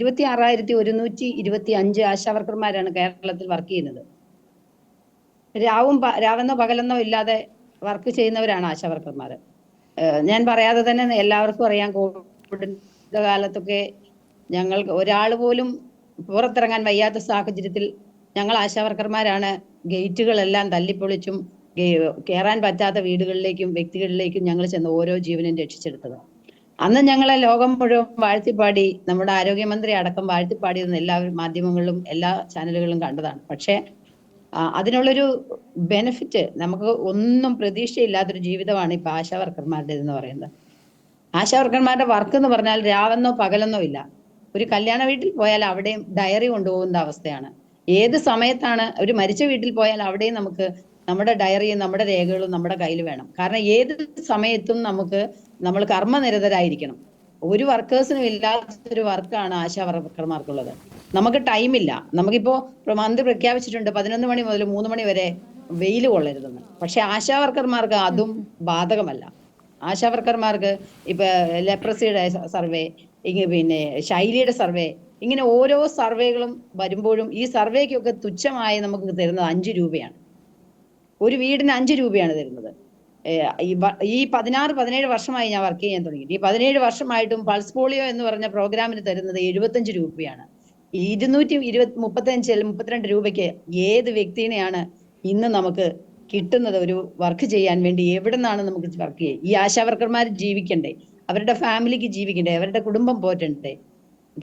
ഇരുപത്തി ആറായിരത്തി ഒരുന്നൂറ്റി ഇരുപത്തി അഞ്ച് ആശാവർക്കർമാരാണ് കേരളത്തിൽ വർക്ക് ചെയ്യുന്നത്. രാവും രാവെന്നോ പകലെന്നോ ഇല്ലാതെ വർക്ക് ചെയ്യുന്നവരാണ് ആശാവർക്കർമാർ ഞാൻ പറയാതെ തന്നെ എല്ലാവർക്കും അറിയാം കോവിഡിന്റെ കാലത്തൊക്കെ ഞങ്ങൾ ഒരാൾ പോലും പുറത്തിറങ്ങാൻ വയ്യാത്ത സാഹചര്യത്തിൽ ഞങ്ങൾ ആശാവർക്കർമാരാണ് ഗേറ്റുകളെല്ലാം തല്ലിപ്പൊളിച്ചും കയറാൻ പറ്റാത്ത വീടുകളിലേക്കും വ്യക്തികളിലേക്കും ഞങ്ങൾ ചെന്ന് ഓരോ ജീവനും രക്ഷിച്ചെടുത്തത്. അന്ന് ഞങ്ങളെ ലോകം മുഴുവൻ വാഴ്ത്തിപ്പാടി നമ്മുടെ ആരോഗ്യമന്ത്രി അടക്കം വാഴ്ത്തിപ്പാടിയെന്ന് എല്ലാ മാധ്യമങ്ങളിലും എല്ലാ ചാനലുകളിലും കണ്ടതാണ്. പക്ഷേ അതിനുള്ളൊരു ബെനിഫിറ്റ് നമുക്ക് ഒന്നും പ്രതീക്ഷയില്ലാത്തൊരു ജീവിതമാണ് ഇപ്പൊ ആശാ വർക്കർമാരുടെ എന്ന് പറയുന്നത്. ആശാ വർക്കർമാരുടെ വർക്ക് എന്ന് പറഞ്ഞാൽ രാവെന്നോ പകലെന്നോ ഇല്ല. ഒരു കല്യാണ വീട്ടിൽ പോയാൽ അവിടെയും ഡയറി കൊണ്ടുപോകുന്ന അവസ്ഥയാണ്. ഏത് സമയത്താണ് ഒരു മരിച്ച വീട്ടിൽ പോയാൽ അവിടെയും നമുക്ക് നമ്മുടെ ഡയറിയും നമ്മുടെ രേഖകളും നമ്മുടെ കയ്യിൽ വേണം. കാരണം ഏത് സമയത്തും നമുക്ക് നമ്മൾ കർമ്മനിരതരായിരിക്കണം. ഒരു വർക്കേഴ്സിനും ഇല്ലാത്തൊരു വർക്കാണ് ആശാ വർക്കർമാർക്കുള്ളത്. നമുക്ക് ടൈമില്ല നമുക്കിപ്പോ മന്ത്രി പ്രഖ്യാപിച്ചിട്ടുണ്ട് പതിനൊന്ന് മണി മുതൽ മൂന്ന് മണി വരെ വെയിൽ കൊള്ളരുതെന്ന്. പക്ഷെ ആശാ വർക്കർമാർക്ക് അതും ബാധകമല്ല. ആശാ വർക്കർമാർക്ക് ഇപ്പൊ ലെപ്രസിയുടെ സർവേ ഇങ്ങനെ പിന്നെ ശൈലിയുടെ സർവേ ഇങ്ങനെ ഓരോ സർവേകളും വരുമ്പോഴും ഈ സർവേക്കൊക്കെ തുച്ഛമായി നമുക്ക് തരുന്നത് അഞ്ച് രൂപയാണ്. ഒരു വീടിന് അഞ്ച് രൂപയാണ് തരുന്നത്. ഈ പതിനാറ് പതിനേഴ് വർഷമായി ഞാൻ വർക്ക് ചെയ്യാൻ തുടങ്ങി ഈ പതിനേഴ് വർഷമായിട്ടും പൾസ് പോളിയോ എന്ന് പറഞ്ഞ പ്രോഗ്രാമിന് തരുന്നത് എഴുപത്തഞ്ച് രൂപയാണ്. ഇരുന്നൂറ്റി ഇരുപത്തി മുപ്പത്തഞ്ച് അല്ലെങ്കിൽ മുപ്പത്തിരണ്ട് രൂപയ്ക്ക് ഏത് വ്യക്തിനെയാണ് ഇന്ന് നമുക്ക് കിട്ടുന്നത് ഒരു വർക്ക് ചെയ്യാൻ വേണ്ടി? എവിടെ നിന്നാണ് നമുക്ക് വർക്ക് ചെയ്യുക ഈ ആശാവർക്കർമാർ ജീവിക്കണ്ടേ? അവരുടെ ഫാമിലിക്ക് ജീവിക്കണ്ടേ? അവരുടെ കുടുംബം പോറ്റണ്ടേ?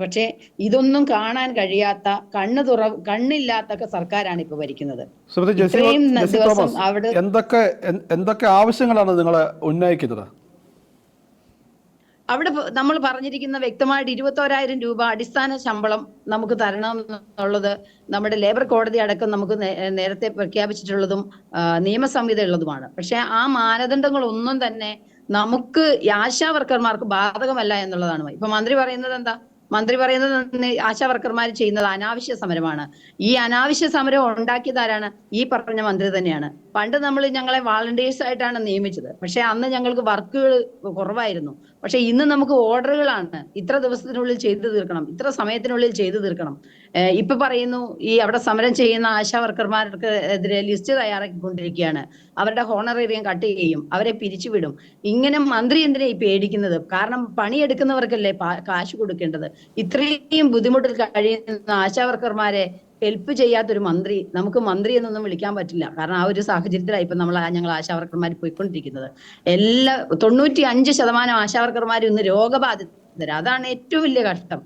പക്ഷേ ഇതൊന്നും കാണാൻ കഴിയാത്ത കണ്ണ് തുറ കണ്ണില്ലാത്ത സർക്കാരാണ് ഇപ്പൊ ഭരിക്കുന്നത്. ശ്രീമതി ഇത്രയും ദിവസം അവിടെ എന്തൊക്കെ എന്തൊക്കെ ആവശ്യങ്ങളാണ് നിങ്ങൾ ഉന്നയിക്കുന്നത്? അവിടെ നമ്മൾ പറഞ്ഞിരിക്കുന്ന വ്യക്തമായിട്ട് ഇരുപത്തോരായിരം രൂപ അടിസ്ഥാന ശമ്പളം നമുക്ക് തരണം എന്നുള്ളത് നമ്മുടെ ലേബർ കോടതി അടക്കം നമുക്ക് നേരത്തെ പ്രഖ്യാപിച്ചിട്ടുള്ളതും നിയമസംഹിത ഉള്ളതുമാണ് പക്ഷെ ആ മാനദണ്ഡങ്ങൾ ഒന്നും തന്നെ നമുക്ക് ആശാവർക്കർമാർക്ക് ആശാ വർക്കർമാർക്ക് ബാധകമല്ല എന്നുള്ളതാണ്. ഇപ്പൊ മന്ത്രി പറയുന്നത് എന്താ? മന്ത്രി പറയുന്നത് ആശാ വർക്കർമാർ ചെയ്യുന്നത് അനാവശ്യ സമരമാണ്. ഈ അനാവശ്യ സമരം ഉണ്ടാക്കിയതാരാണ് ഈ പറഞ്ഞ മന്ത്രി തന്നെയാണ്. പണ്ട് നമ്മൾ ഞങ്ങളെ വാളണ്ടിയേഴ്സ് ആയിട്ടാണ് നിയമിച്ചത്. പക്ഷെ അന്ന് ഞങ്ങൾക്ക് വർക്കുകൾ കുറവായിരുന്നു. പക്ഷെ ഇന്ന് നമുക്ക് ഓർഡറുകളാണ് ഇത്ര ദിവസത്തിനുള്ളിൽ ചെയ്തു തീർക്കണം. ഇത്ര സമയത്തിനുള്ളിൽ ചെയ്തു തീർക്കണം. ഇപ്പൊ പറയുന്നു ഈ അവിടെ സമരം ചെയ്യുന്ന ആശാ വർക്കർമാർക്ക് എതിരെ ലിസ്റ്റ് തയ്യാറാക്കിക്കൊണ്ടിരിക്കുകയാണ്. അവരുടെ ഹോണറേറിയം കട്ട് ചെയ്യും അവരെ പിരിച്ചുവിടും ഇങ്ങനെ മന്ത്രി എന്തിനാ ഈ പേടിക്കുന്നത്? കാരണം പണിയെടുക്കുന്നവർക്കല്ലേ കാശ് കൊടുക്കേണ്ടത്? ഇത്രയും ബുദ്ധിമുട്ടിൽ കഴിയുന്ന ആശാ വർക്കർമാരെ ഹെൽപ്പ് ചെയ്യാത്തൊരു മന്ത്രി നമുക്ക് മന്ത്രി എന്നൊന്നും വിളിക്കാൻ പറ്റില്ല. കാരണം ആ ഒരു സാഹചര്യത്തിലാണ് ഇപ്പൊ നമ്മൾ ഞങ്ങൾ ആശാവർക്കർമാർ പോയിക്കൊണ്ടിരിക്കുന്നത്. എല്ലാ തൊണ്ണൂറ്റി അഞ്ച് ശതമാനം ആശാവർക്കർമാർ ഇന്ന് രോഗബാധിതരാണ് അതാണ് ഏറ്റവും വലിയ കഷ്ടം.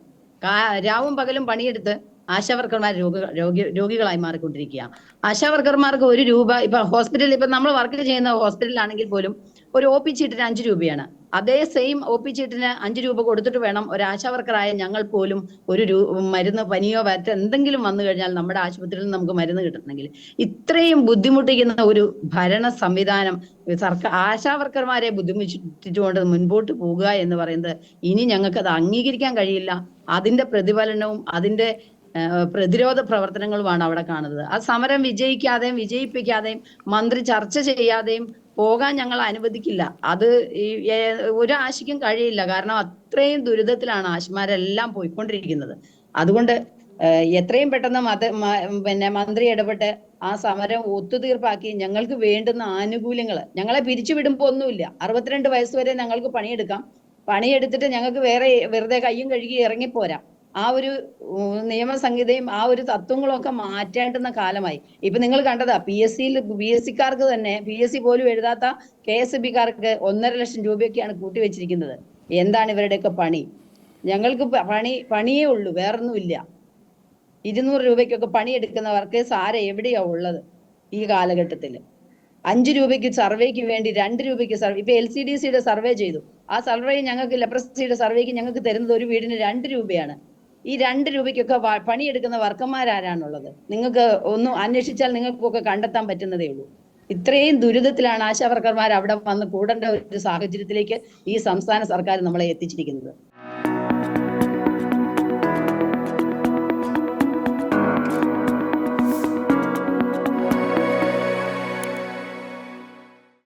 രാവും പകലും പണിയെടുത്ത് ആശാവർക്കർമാർ രോഗ രോഗി രോഗികളായി മാറിക്കൊണ്ടിരിക്കുക ആശാവർക്കർമാർക്ക് ഒരു രൂപ ഇപ്പൊ ഹോസ്പിറ്റലിൽ ഇപ്പൊ നമ്മൾ വർക്ക് ചെയ്യുന്ന ഹോസ്പിറ്റലിലാണെങ്കിൽ പോലും ഒരു ഒ പി ചീട്ടിന് അഞ്ച് രൂപയാണ്. അതേ സെയിം ഒ പി ചീട്ടിന് അഞ്ച് രൂപ കൊടുത്തിട്ട് വേണം ഒരു ആശാവർക്കറായ ഞങ്ങൾ പോലും ഒരു രൂ മരുന്ന് പനിയോ വരത്തോ എന്തെങ്കിലും വന്നു കഴിഞ്ഞാൽ നമ്മുടെ ആശുപത്രിയിൽ നിന്ന് നമുക്ക് മരുന്ന് കിട്ടണമെങ്കിൽ. ഇത്രയും ബുദ്ധിമുട്ടിക്കുന്ന ഒരു ഭരണ സംവിധാനം സർക്കാർ ആശാവർക്കർമാരെ ബുദ്ധിമുട്ടിച്ചുകൊണ്ട് മുൻപോട്ട് പോകുക എന്ന് പറയുന്നത് ഇനി ഞങ്ങൾക്ക് അത് അംഗീകരിക്കാൻ കഴിയില്ല. അതിന്റെ പ്രതിഫലനവും അതിന്റെ പ്രതിരോധ പ്രവർത്തനങ്ങളുമാണ് അവിടെ കാണുന്നത്. ആ സമരം വിജയിക്കാതെയും വിജയിപ്പിക്കാതെയും മന്ത്രി ചർച്ച ചെയ്യാതെയും പോകാൻ ഞങ്ങൾ അനുവദിക്കില്ല. അത് ഒരു ആശിക്കും കഴിയില്ല. കാരണം അത്രയും ദുരിതത്തിലാണ് ആശുമാരെല്ലാം പോയിക്കൊണ്ടിരിക്കുന്നത്. അതുകൊണ്ട് എത്രയും പെട്ടെന്ന് മത പിന്നെ മന്ത്രി ഇടപെട്ട് ആ സമരം ഒത്തുതീർപ്പാക്കി ഞങ്ങൾക്ക് വേണ്ടുന്ന ആനുകൂല്യങ്ങൾ ഞങ്ങളെ പിരിച്ചുവിടുമ്പോ ഒന്നുമില്ല. അറുപത്തിരണ്ട് വയസ്സ് വരെ ഞങ്ങൾക്ക് പണിയെടുക്കാം. പണിയെടുത്തിട്ട് ഞങ്ങൾക്ക് വേറെ വെറുതെ കയ്യും കഴുകി ഇറങ്ങിപ്പോരാം. ആ ഒരു നിയമസംഹിതയും ആ ഒരു തത്വങ്ങളും ഒക്കെ മാറ്റേണ്ടുന്ന കാലമായി. ഇപ്പൊ നിങ്ങൾ കണ്ടതാ പി എസ് സിയിൽ പി എസ് സിക്കാർക്ക് തന്നെ പി എസ് സി പോലും എഴുതാത്ത കെ എസ് ബിക്കാർക്ക് ഒന്നര ലക്ഷം രൂപയൊക്കെയാണ് കൂട്ടിവെച്ചിരിക്കുന്നത്. എന്താണ് ഇവരുടെയൊക്കെ പണി? ഞങ്ങൾക്ക് പണി പണിയേ ഉള്ളൂ വേറൊന്നുമില്ല. ഇരുന്നൂറ് രൂപയ്ക്കൊക്കെ പണിയെടുക്കുന്നവർക്ക് സാര എവിടെയാ ഉള്ളത് ഈ കാലഘട്ടത്തിൽ അഞ്ച് രൂപയ്ക്ക് സർവേക്ക് വേണ്ടി രണ്ട് രൂപയ്ക്ക് സർവേ ഇപ്പൊ എൽ സി ഡി സിയുടെ സർവേ ചെയ്തു. ആ സർവേ ഞങ്ങൾക്ക് ലെപ്രസിയുടെ സർവേക്ക് ഞങ്ങൾക്ക് തരുന്നത് ഒരു വീടിന് രണ്ട് രൂപയാണ്. ഈ രണ്ട് രൂപയ്ക്കൊക്കെ പണിയെടുക്കുന്ന വർക്കന്മാരാരാണുള്ളത്. നിങ്ങൾക്ക് ഒന്ന് അന്വേഷിച്ചാൽ നിങ്ങൾക്കൊക്കെ കണ്ടെത്താൻ പറ്റുന്നതേ ഉള്ളൂ. ഇത്രയും ദുരിതത്തിലാണ് ആശാവർക്കർമാർ അവിടെ വന്ന് കൂടേണ്ട ഒരു സാഹചര്യത്തിലേക്ക് ഈ സംസ്ഥാന സർക്കാർ നമ്മളെ എത്തിച്ചിരിക്കുന്നത്.